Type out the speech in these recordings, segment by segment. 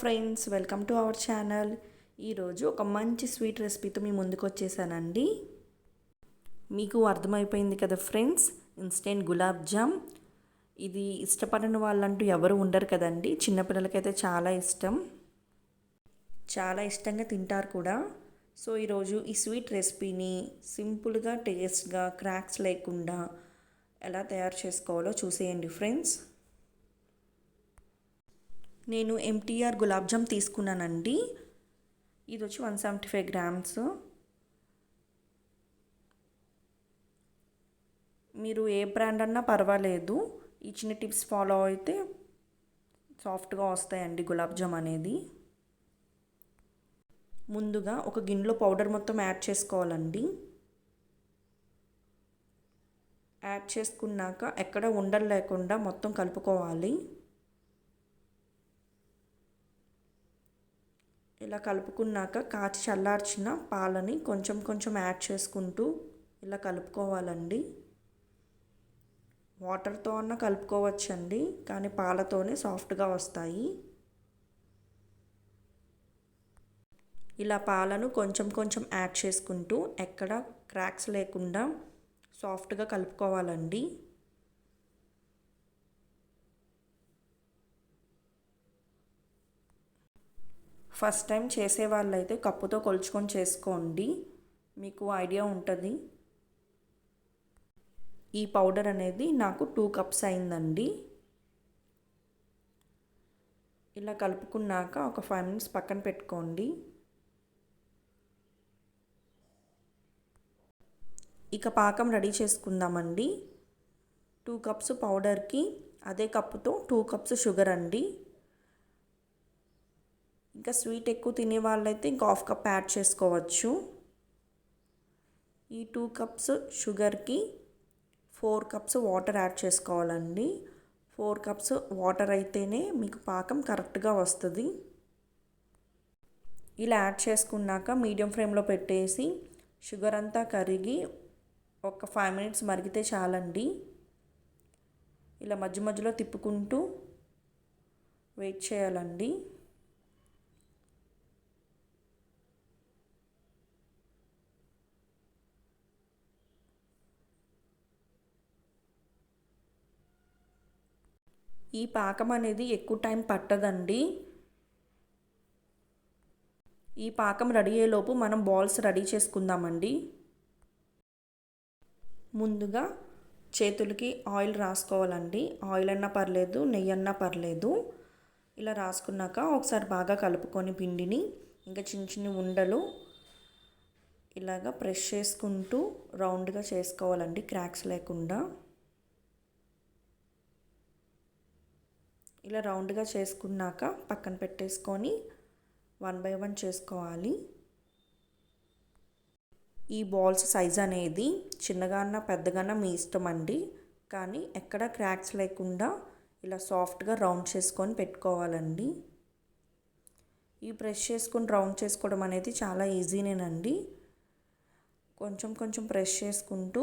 Friends welcome to our channel ఈరోజు ఒక మంచి స్వీట్ రెసిపీతో మీ ముందుకు వచ్చేసానండి. మీకు అర్థమైపోయింది కదా ఫ్రెండ్స్ ఇన్స్టెంట్ గులాబ్ జామ్ ఇది ఇష్టపడని వాళ్ళంటూ ఎవరు ఉండరు కదండి. చిన్నపిల్లలకైతే చాలా ఇష్టం. చాలా ఇష్టంగా తింటారు కూడా. సో ఈరోజు ఈ స్వీట్ రెసిపీని సింపుల్గా టేస్ట్గా క్రాక్స్ లేకుండా ఎలా తయారు చేసుకోవాలో చూసేయండి ఫ్రెండ్స్ నేను ఎంటీఆర్ గులాబ్ జామ్ తీసుకున్నానండి. ఇది వచ్చి వన్ సెవెంటీ ఫైవ్ గ్రామ్స్. మీరు ఏ బ్రాండ్ అన్నా పర్వాలేదు. ఈ చిన్న టిప్స్ ఫాలో అయితే సాఫ్ట్గా వస్తాయండి గులాబ్ జామ్ అనేది. ముందుగా ఒక గిన్నెలో పౌడర్ మొత్తం యాడ్ చేసుకోవాలండి. యాడ్ చేసుకున్నాక ఎక్కడ ఉండలు లేకుండా మొత్తం కలుపుకోవాలి. ఇలా కలుపుకున్నాక కాచి చల్లార్చిన పాలని కొంచెం కొంచెం యాడ్ చేసుకుంటూ ఇలా కలుపుకోవాలండి. వాటర్తో అన్న కలుపుకోవచ్చండి కానీ పాలతోనే సాఫ్ట్గా వస్తాయి. ఇలా పాలను కొంచెం కొంచెం యాడ్ చేసుకుంటూ ఎక్కడ క్రాక్స్ లేకుండా సాఫ్ట్గా కలుపుకోవాలండి. ఫస్ట్ టైం చేసే వాళ్ళైతే కప్పుతో కొలుచుకొని చేసుకోండి. మీకు ఐడియా ఉంటుంది. ఈ పౌడర్ అనేది నాకు టూ కప్స్ అయిందండి. ఇలా కలుపుకున్నాక ఒక ఫైవ్ మినిట్స్ పక్కన పెట్టుకోండి. ఇక పాకం రెడీ చేసుకుందామండి. టూ కప్స్ పౌడర్కి అదే కప్పుతో టూ కప్స్ షుగర్ అండి. ఇంకా స్వీట్ ఎక్కువ తినే వాళ్ళైతే ఇంకా హాఫ్ కప్ యాడ్ చేసుకోవచ్చు. ఈ టూ కప్స్ షుగర్కి ఫోర్ కప్స్ వాటర్ యాడ్ చేసుకోవాలండి. ఫోర్ కప్స్ వాటర్ అయితేనే మీకు పాకం కరెక్ట్గా వస్తుంది. ఇలా యాడ్ చేసుకున్నాక మీడియం ఫ్లేమ్లో పెట్టేసి షుగర్ అంతా కరిగి ఒక ఫైవ్ మినిట్స్ మరిగితే చాలండి. ఇలా మధ్య మధ్యలో తిప్పుకుంటూ వెయిట్ చేయాలండి. ఈ పాకం అనేది ఎక్కువ టైం పట్టదండి. ఈ పాకం రెడీ అయ్యేలోపు మనం బాల్స్ రెడీ చేసుకుందామండి. ముందుగా చేతులకి ఆయిల్ రాసుకోవాలండి. ఆయిల్ అన్నా పర్లేదు నెయ్యి అన్నా పర్లేదు. ఇలా రాసుకున్నాక ఒకసారి బాగా కలుపుకొని పిండిని ఇంకా చిన్న చిన్న ఉండలు ఇలాగా ప్రెస్ చేసుకుంటూ రౌండ్గా చేసుకోవాలండి. క్రాక్స్ లేకుండా. ఇలా రౌండ్గా చేసుకున్నాక పక్కన పెట్టేసుకొని వన్ బై వన్ చేసుకోవాలి. ఈ బాల్స్ సైజ్ అనేది చిన్నగానా పెద్దగానా మీ ఇష్టం అండి. కానీ ఎక్కడ క్రాక్స్ లేకుండా ఇలా సాఫ్ట్గా రౌండ్ చేసుకొని పెట్టుకోవాలండి. ఈ ప్రెస్ చేసుకొని రౌండ్ చేసుకోవడం అనేది చాలా ఈజీనేనండి. కొంచెం కొంచెం ప్రెస్ చేసుకుంటూ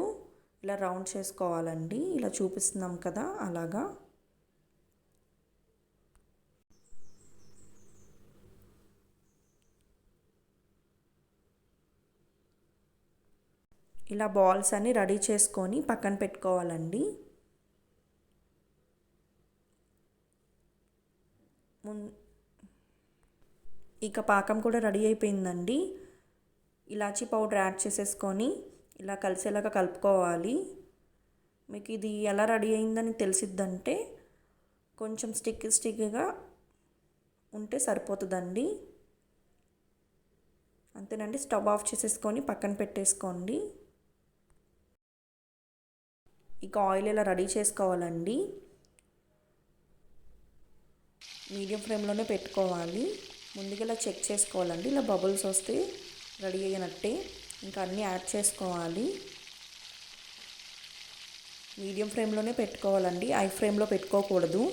ఇలా రౌండ్ చేసుకోవాలండి. ఇలా చూపిస్తున్నాం కదా అలాగా. ఇలా బాల్స్ అన్ని రెడీ చేసుకొని పక్కన పెట్టుకోవాలండి. ఇక పాకం కూడా రెడీ అయిపోయిందండి. ఇలాచీ పౌడర్ యాడ్ చేసేసుకొని ఇలా కలిసేలాగా కలుపుకోవాలి. మీకు ఇది ఎలా రెడీ అయిందని తెలిసిద్దంటే కొంచెం స్టిక్ స్టిక్గా ఉంటే సరిపోతుందండి. అంతేనండి స్టవ్ ఆఫ్ చేసేసుకొని పక్కన పెట్టేసుకోండి. ఇక ఆయిల్ ఇలా రెడీ చేసుకోవాలండి? మీడియం ఫ్లేమ్లోనే పెట్టుకోవాలి. ముందుగా ఇలా చెక్ చేసుకోవాలండి. ఇలా బబుల్స్ వస్తే రెడీ అయినట్టే. ఇంకా అన్నీ యాడ్ చేసుకోవాలి. మీడియం ఫ్లేమ్లోనే పెట్టుకోవాలండి. ఐ ఫ్లేమ్లో పెట్టుకోకూడదు.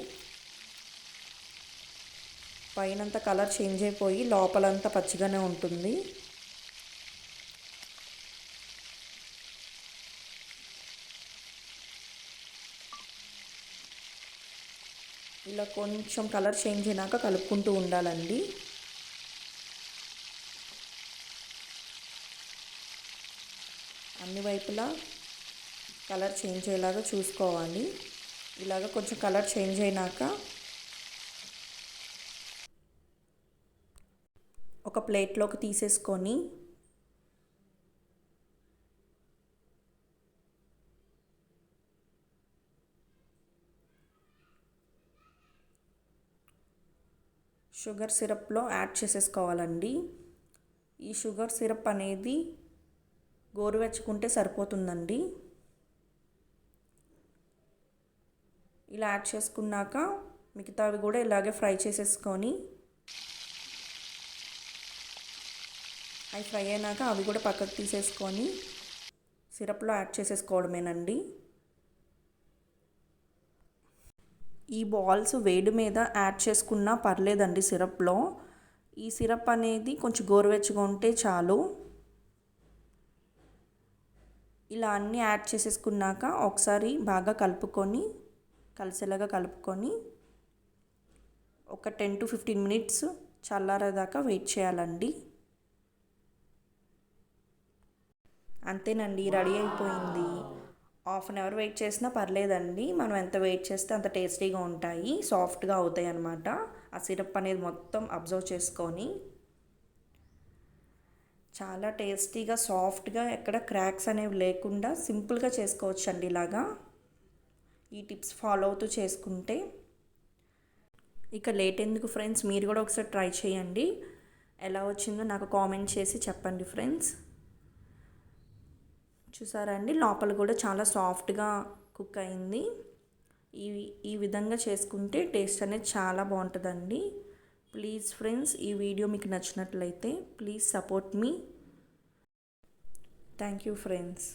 పైనంత కలర్ చేంజ్ అయిపోయి లోపలంతా పచ్చిగానే ఉంటుంది. ఇలా కొంచెం కలర్ చేంజ్ అయినాక కలుపుకుంటూ ఉండాలండి. అన్ని వైపులా కలర్ చేంజ్ అయ్యేలాగా చూసుకోవాలి. ఇలాగ కొంచెం కలర్ చేంజ్ అయినాక ఒక ప్లేట్లోకి తీసేసుకొని షుగర్ సిరప్లో యాడ్ చేసేసుకోవాలండి. ఈ షుగర్ సిరప్ అనేది గోరువెచ్చుకుంటే సరిపోతుందండి. ఇలా యాడ్ చేసుకున్నాక మిగతావి కూడా ఇలాగే ఫ్రై చేసేసుకొని అవి ఫ్రై అయినాక అవి కూడా పక్కకు తీసేసుకొని సిరప్లో యాడ్ చేసేసుకోవడమేనండి. ఈ బాల్స్ వేడి మీద యాడ్ చేసుకున్నా పర్లేదండి సిరప్లో. ఈ సిరప్ అనేది కొంచెం గోరువెచ్చగా ఉంటే చాలు. ఇలా అన్నీ యాడ్ చేసేసుకున్నాక ఒకసారి బాగా కలుపుకొని కలిసేలాగా కలుపుకొని ఒక టెన్ టు ఫిఫ్టీన్ మినిట్స్ చల్లారేదాకా వెయిట్ చేయాలండి. అంతేనండి రెడీ అయిపోయింది. హాఫ్ అన్ అవర్ వెయిట్ చేసినా పర్లేదండి. మనం ఎంత వెయిట్ చేస్తే అంత టేస్టీగా ఉంటాయి. సాఫ్ట్గా అవుతాయి అన్నమాట. ఆ సిరప్ అనేది మొత్తం అబ్జర్వ్ చేసుకొని చాలా టేస్టీగా సాఫ్ట్గా ఎక్కడ క్రాక్స్ అనేవి లేకుండా సింపుల్గా చేసుకోవచ్చు అండి ఇలాగా. ఈ టిప్స్ ఫాలో అవుతూ చేసుకుంటే. ఇక లేట్ ఎందుకు ఫ్రెండ్స్? మీరు కూడా ఒకసారి ట్రై చేయండి. ఎలా వచ్చిందో నాకు కామెంట్ చేసి చెప్పండి ఫ్రెండ్స్. చూసారా అండి? లోపల కూడా చాలా సాఫ్ట్గా కుక్ అయింది. ఈ ఈ విధంగా చేసుకుంటే టేస్ట్ అనేది చాలా బాగుంటుందండి. ప్లీజ్ ఫ్రెండ్స్ ఈ వీడియో మీకు నచ్చినట్లయితే please support me. Thank you friends.